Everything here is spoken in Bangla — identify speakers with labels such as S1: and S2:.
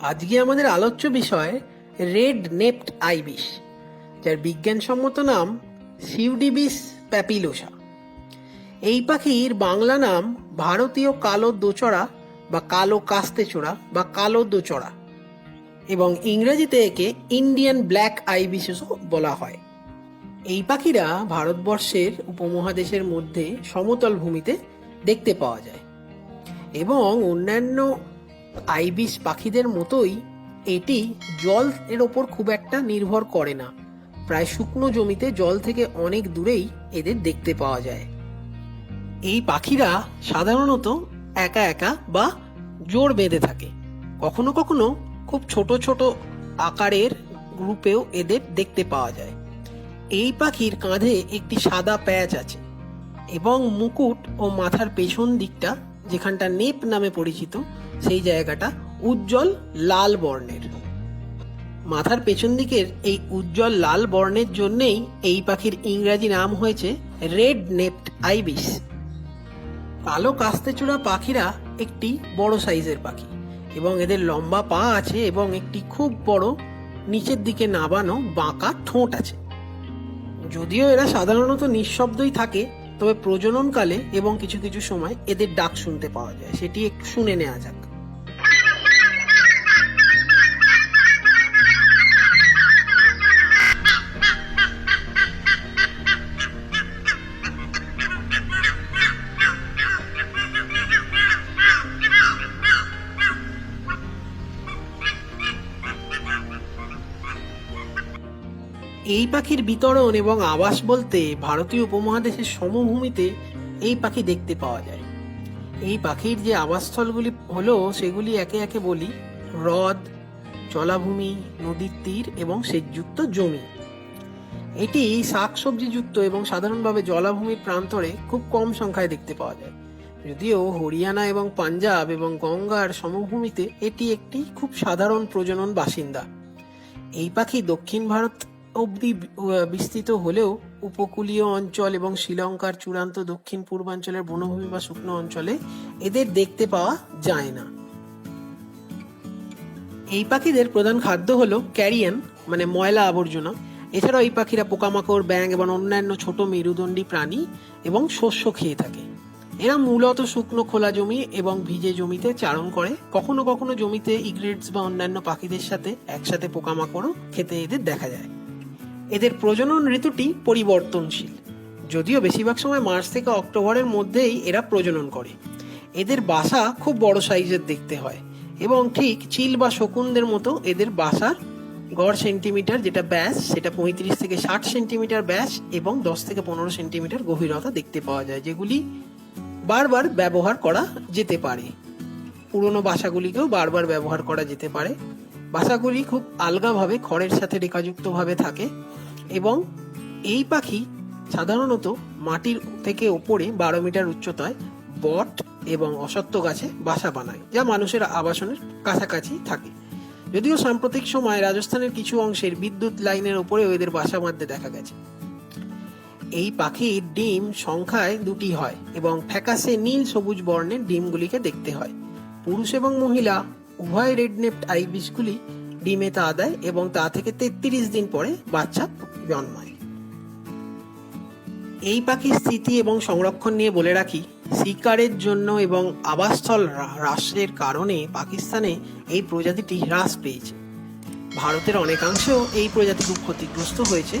S1: আজকে আমাদের আলোচ্য বিষয় রেড নেপড আইবিস যার বিজ্ঞানসম্মত নাম সিউডিবিস প্যাপিলোসা। এই পাখির বাংলা নাম ভারতীয় কালো দোচড়া বা কালো কাস্তেচোড়া বা কালো দোচড়া এবং ইংরেজিতে একে ইন্ডিয়ান ব্ল্যাক আইবিসও বলা হয়। এই পাখিরা ভারতবর্ষের উপমহাদেশের মধ্যে সমতল ভূমিতে দেখতে পাওয়া যায় এবং অন্যান্য আইবিস পাখিদের মতোই এটি জল এর ওপর খুব একটা নির্ভর করে না। প্রায় শুকনো জমিতে জল থেকে অনেক দূরেই এদের দেখতে পাওয়া যায়। এই পাখিরা সাধারণত একা একা বা জোর বেঁধে থাকে। কখনো কখনো খুব ছোট ছোট আকারের গ্রুপেও এদের দেখতে পাওয়া যায়। এই পাখির কাঁধে একটি সাদা প্যাচ আছে এবং মুকুট ও মাথার পেছন দিকটা যেখানটা নেপ নামে পরিচিত সেই জায়গাটা উজ্জ্বল লাল বর্ণের। মাথার পেছন দিকের এই উজ্জ্বল লাল বর্ণের জন্যেই এই পাখির ইংরাজি নাম হয়েছে রেড নেপড আইবিস। কালো কাস্তেচূড়া পাখিরা একটি বড় সাইজের পাখি এবং এদের লম্বা পা আছে এবং একটি খুব বড় নিচের দিকে নাবানো বাঁকা ঠোঁট আছে। যদিও এরা সাধারণত নিঃশব্দই থাকে, তবে প্রজননকালে এবং কিছু কিছু সময় এদের ডাক শুনতে পাওয়া যায়। সেটি একটু শুনে নেওয়া যাক। এই পাখির বিতরণ এবং আবাস বলতে ভারতীয় উপমহাদেশের সমভূমিতে এই পাখি দেখতে পাওয়া যায়। এই পাখির যে আবাসস্থলগুলি হলো, সেগুলি একে একে বলি হ্রদ, জলাভূমি, নদীর তীর এবং সেচযুক্ত জমি। এটি শাকসবজিযুক্ত এবং সাধারণভাবে জলাভূমির প্রান্তরে খুব কম সংখ্যায় দেখতে পাওয়া যায়। যদিও হরিয়ানা এবং পাঞ্জাব এবং গঙ্গার সমভূমিতে এটি একটি খুব সাধারণ প্রজনন বাসিন্দা। এই পাখি দক্ষিণ ভারত অবধি বিস্তৃত হলেও উপকূলীয় অঞ্চল এবং শ্রীলঙ্কার চূড়ান্ত দক্ষিণ পূর্বাঞ্চলের বনভূমি বা শুকনো অঞ্চলে এদের দেখতে পাওয়া যায় না। এই পাখিদের প্রধান খাদ্য হলো ক্যারিয়ান মানে ময়লা আবর্জনা। এছাড়াও এই পাখিরা পোকামাকড়, ব্যাঙ এবং অন্যান্য ছোট মেরুদণ্ডী প্রাণী এবং শস্য খেয়ে থাকে। এরা মূলত শুকনো খোলা জমি এবং ভিজে জমিতে চারণ করে। কখনো কখনো জমিতে ইগ্রেটস বা অন্যান্য পাখিদের সাথে একসাথে পোকামাকড়ও খেতে এদের দেখা যায়। এদের প্রজনন ঋতুটি পরিবর্তনশীল। যদিও বেশিরভাগ সময় মার্চ থেকে অক্টোবরের মধ্যেই এরা প্রজনন করে। এদের বাসা খুব বড় সাইজের দেখতে হয় এবং ঠিক চিল বা শকুনদের মতো এদের বাসার গড় সেন্টিমিটার যেটা ব্যাস, সেটা পঁয়ত্রিশ থেকে ষাট সেন্টিমিটার ব্যাস এবং দশ থেকে পনেরো সেন্টিমিটার গভীরতা দেখতে পাওয়া যায়, যেগুলি বারবার ব্যবহার করা যেতে পারে। পুরনো বাসাগুলিকেও বারবার ব্যবহার করা যেতে পারে। বাসাগুলি খুব আলগাভাবে, খড়ের সাথে রেখাযুক্তভাবে থাকে এবং এই পাখি সাধারণত মাটির থেকে ওপরে বারো মিটার উচ্চতায় বট এবং অসত্য গাছে বাসা বানায়, যা মানুষের আবাসনের কাছাকাছি থাকে। যদিও সাম্প্রতিক সময় রাজস্থানের কিছু অংশের বিদ্যুৎ লাইনের ওপরেও এদের বাসা বাঁধতে দেখা গেছে। এই পাখির ডিম সংখ্যায় দুটি হয় এবং ফ্যাকাসে নীল সবুজ বর্ণের ডিমগুলিকে দেখতে হয়। পুরুষ এবং মহিলা উভয় রেডনেপ্ট আইবিসগুলি ডিমে তা দেয় এবং তা থেকে তেত্রিশ দিন পরে বাচ্চা জন্মায়। এই পাখির স্থিতি এবং সংরক্ষণ নিয়ে বলে রাখি, শিকারের জন্য এবং আবাসস্থল হ্রাসের কারণে পাকিস্তানে এই প্রজাতিটি হ্রাস পেয়েছে। ভারতের অনেকাংশেও এই প্রজাতি খুব ক্ষতিগ্রস্ত হয়েছে।